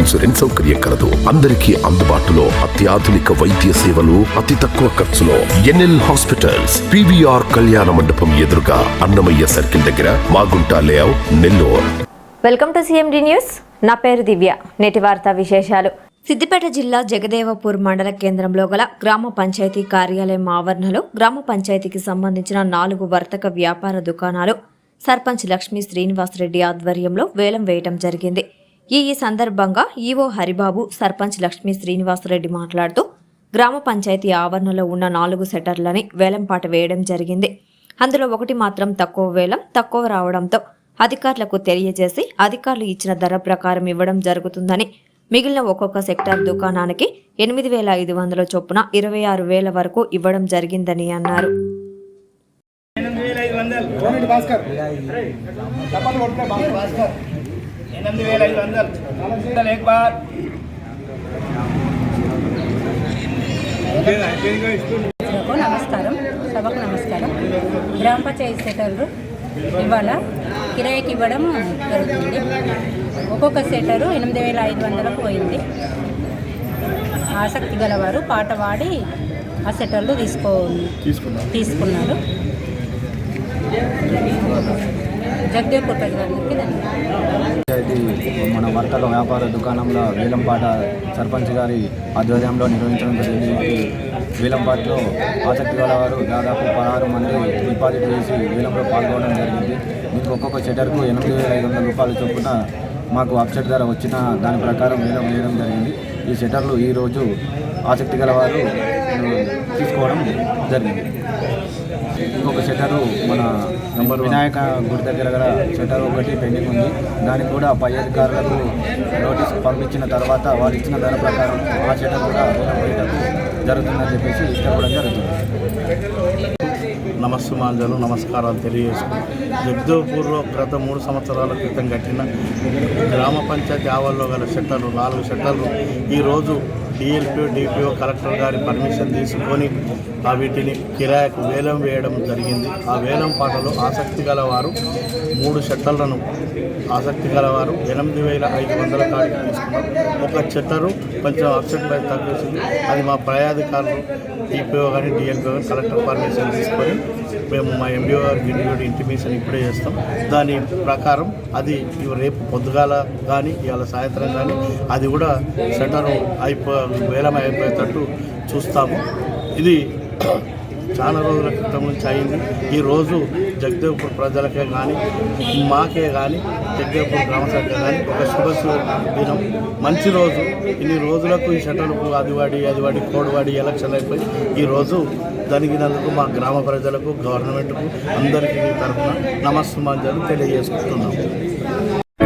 Insurance సౌకర్యం కలదు. అందరికీ అందుబాటులో అత్యాధునిక వైద్య సేవలు అతి తక్కువ ఖర్చులో ఎన్ఎల్ హాస్పిటల్స్ పివిఆర్ కళ్యాణ మండపం ఎదురుగా అన్నమయ్య సర్కిల్ దగ్గర Magunta layout Nellore. Welcome to CMD news. నా పేరు దివ్య. నేటి వార్తా విశేషాలు. సిద్దిపేట జిల్లా జగదేవపూర్ మండల కేంద్రంలో గల గ్రామ పంచాయతీ కార్యాలయం ఆవరణలో గ్రామ పంచాయతీకి సంబంధించిన నాలుగు వర్తక వ్యాపార దుకాణాలు సర్పంచ్ లక్ష్మీ శ్రీనివాసరెడ్డి ఆధ్వర్యంలో వేలం వేయటం జరిగింది. ఈ ఈ సందర్భంగా ఈవో హరిబాబు సర్పంచ్ లక్ష్మీ శ్రీనివాసరెడ్డి మాట్లాడుతూ గ్రామ పంచాయతీ ఆవరణలో ఉన్న నాలుగు సెటర్లని వేలంపాట వేయడం జరిగింది. అందులో ఒకటి మాత్రం తక్కువ వేలం తక్కువ రావడంతో అధికారులకు తెలియజేసి అధికారులు ఇచ్చిన ధర ప్రకారం ఇవ్వడం జరుగుతుందని మిగిలిన ఒక్కొక్క సెక్టార్ దుకాణానికి ఎనిమిది వేల ఐదు వందల చొప్పున ఇరవై ఆరు వేల వరకు ఇవ్వడం జరిగిందని అన్నారు. ఎనిమిది వేల ఐదు వందలు. చూడండి భాస్కర్ చప్పట్లు కొట్టే భాస్కర్ భాస్కర్ ఎనిమిది వేల ఐదు వందలు. నమస్కారం. సభకు నమస్కారం. గ్రామ పంచాయతీ సెటర్లు ఇవాళ కిరాయికి ఇవ్వడం జరుగుతుంది. ఒక్కొక్క సెటరు ఎనిమిది వేల ఐదు వందలకు పోయింది. ఆసక్తి గలవారు పాట పాడి ఆ సెటర్లు తీసుకో తీసుకున్నారు. జగదేవ్పూర్ ప్రజలందరికీ ధన్యవాదాలు మన వర్తక వ్యాపార దుకాణంలో వేలంపాట సర్పంచ్ గారి ఆధ్వర్యంలో నిర్వహించడం జరిగింది. ఈ వేలంపాటలో ఆసక్తి గలవారు దాదాపు పదహారు మంది డిపాజిట్ చేసి వేలంలో పాల్గొనడం జరిగింది. దీనికి ఒక్కొక్క షెటర్కు ఎనిమిది వేల ఐదు వందల రూపాయలు చొప్పున మాకు వెబ్సైట్ ధర వచ్చిన దాని ప్రకారం వేలం వేయడం జరిగింది. ఈ షెటర్లు ఈరోజు ఆసక్తి గలవారు తీసుకోవడం జరిగింది. ఇంకొక షటరు మన వినాయక గుడి దగ్గర గల షటర్ ఒకటి పెండింగ్ ఉంది. దానికి కూడా పై అధికారులకు నోటీస్ పంపించిన తర్వాత వాళ్ళు ఇచ్చిన ధర ప్రకారం ఆ షటర్ కూడా జరుగుతుందని చెప్పేసి ఇష్టపడడం జరుగుతుంది. నమస్సుమాంజలు నమస్కారాలు తెలియజేసుకున్నాం జగదేవ్పూర్లో గత మూడు సంవత్సరాల క్రితం కట్టిన గ్రామ పంచాయతీ ఆవరణలో గల షట్టర్లు నాలుగు షట్టర్లు ఈరోజు డిఎల్పిఓ డిపిఓ కలెక్టర్ గారి పర్మిషన్ తీసుకొని ఆ వీటిని కిరాయకు వేలం వేయడం జరిగింది. ఆ వేలం పాటలో ఆసక్తి గలవారు మూడు షట్టర్లను ఆసక్తి గలవారు ఎనిమిది వేల ఐదు వందల కాడికి తీసుకున్నారు. ఒక షట్టరు కొంచెం అప్సెట్ పై తగ్గేసింది. అది మా ప్రయాధికారులు డిపిఓ కానీ డిఎల్పిఓ కానీ కలెక్టర్ పర్మిషన్ తీసుకొని మేము మా ఎండిఓ గారికి ఇండివిజువల్ ఇంటిమేషన్ ఇప్పుడే చేస్తాం. దాని ప్రకారం అది రేపు పొద్దుగాల కానీ ఇవాళ సాయంత్రం కానీ అది కూడా షట్టరు అయిపో వేలం అయిపోయేటట్టు చూస్తాము. ఇది చాలా రోజుల క్రితం నుంచి అయింది. ఈరోజు జగదేవ్పూర్ ప్రజలకే కానీ మాకే కానీ జగదేవ్పూర్ గ్రామ శాఖ కానీ ఒక శుభ దినం. మంచి రోజు. ఇన్ని రోజులకు ఈ షటలకు అది వాడి అది వాడి ఎలక్షన్ అయిపోయి ఈరోజు జరిగినందుకు మా గ్రామ ప్రజలకు గవర్నమెంట్కు అందరికీ తరఫున నమస్సుమాంజలు తెలియజేసుకుంటున్నాము.